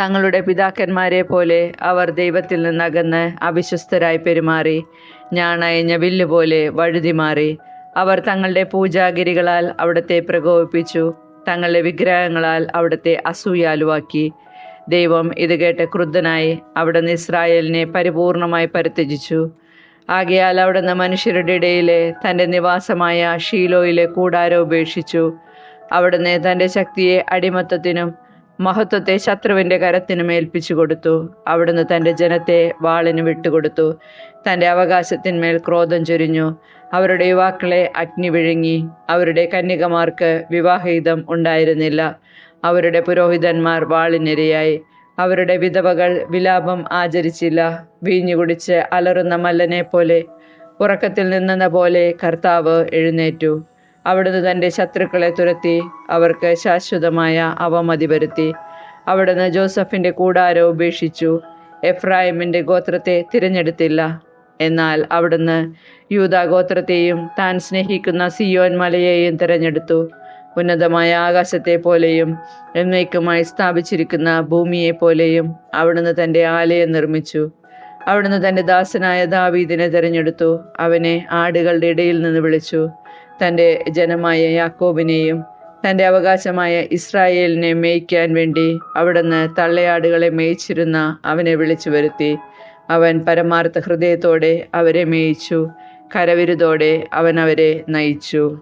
തങ്ങളുടെ പിതാക്കന്മാരെ പോലെ അവർ ദൈവത്തിൽ നിന്നകന്ന് അവിശ്വസ്തരായി പെരുമാറി ഞാണയഞ്ഞ വില്ല് പോലെ വഴുതി മാറി. അവർ തങ്ങളുടെ പൂജാഗിരികളാൽ അവിടത്തെ പ്രകോപിപ്പിച്ചു തങ്ങളുടെ വിഗ്രഹങ്ങളാൽ അവിടത്തെ അസൂയാലുവാക്കി. ദൈവം ഇത് കേട്ട് ക്രുദ്ധനായി അവിടുന്ന് ഇസ്രായേലിനെ പരിപൂർണമായി പരിത്യജിച്ചു. ആകയാൽ അവിടുന്ന് മനുഷ്യരുടെ ഇടയിലെ തന്റെ നിവാസമായ ഷീലോയിലെ കൂടാരം ഉപേക്ഷിച്ചു. അവിടുന്ന് തന്റെ ശക്തിയെ അടിമത്തത്തിനും മഹത്വത്തെ ശത്രുവിന്റെ കരത്തിനും ഏൽപ്പിച്ചു കൊടുത്തു. അവിടുന്ന് തന്റെ ജനത്തെ വാളിന് വിട്ടുകൊടുത്തു. തന്റെ അവകാശത്തിന്മേൽ ക്രോധം ചൊരിഞ്ഞു. അവരുടെ യുവാക്കളെ അഗ്നി വിഴുങ്ങി. അവരുടെ കന്യകമാർക്ക് വിവാഹഹിതം ഉണ്ടായിരുന്നില്ല. അവരുടെ പുരോഹിതന്മാർ വാളിനിരയായി. അവരുടെ വിധവകൾ വിലാപം ആചരിച്ചില്ല. വീഞ്ഞു കുടിച്ച് അലറുന്ന മല്ലനെ പോലെ ഉറക്കത്തിൽ നിന്നെന്ന പോലെ കർത്താവ് എഴുന്നേറ്റു. അവിടുന്ന് തന്റെ ശത്രുക്കളെ തുരത്തി അവർക്ക് ശാശ്വതമായ അവമതി വരുത്തി അവിടുന്ന് ജോസഫിന്റെ കൂടാരം ഉപേക്ഷിച്ചു. എഫ്രായിമിന്റെ ഗോത്രത്തെ തിരഞ്ഞെടുത്തില്ല. എന്നാൽ അവിടുന്ന് യൂതാ ഗോത്രത്തെയും താൻ സ്നേഹിക്കുന്ന സിയോൻ മലയെയും തിരഞ്ഞെടുത്തു. ഉന്നതമായ ആകാശത്തെ പോലെയും എന്നേക്കുമായി സ്ഥാപിച്ചിരിക്കുന്ന ഭൂമിയെ പോലെയും അവിടുന്ന് തന്റെ ആലയം നിർമ്മിച്ചു. അവിടുന്ന് തന്റെ ദാസനായ ദാവീദിനെ തിരഞ്ഞെടുത്തു. അവനെ ആടുകളുടെ ഇടയിൽ നിന്ന് വിളിച്ചു. തന്റെ ജനമായ യാക്കോബിനെയും തന്റെ അവകാശമായ ഇസ്രായേലിനെ മേയ്ക്കാൻ വേണ്ടി അവിടുന്ന് തള്ളയാടുകളെ മേയിച്ചിരുന്ന അവനെ വിളിച്ചു വരുത്തി. അവൻ പരമാർത്ഥ ഹൃദയത്തോടെ അവരെ മേയിച്ചു. കരവിരുതോടെ അവൻ അവരെ നയിച്ചു.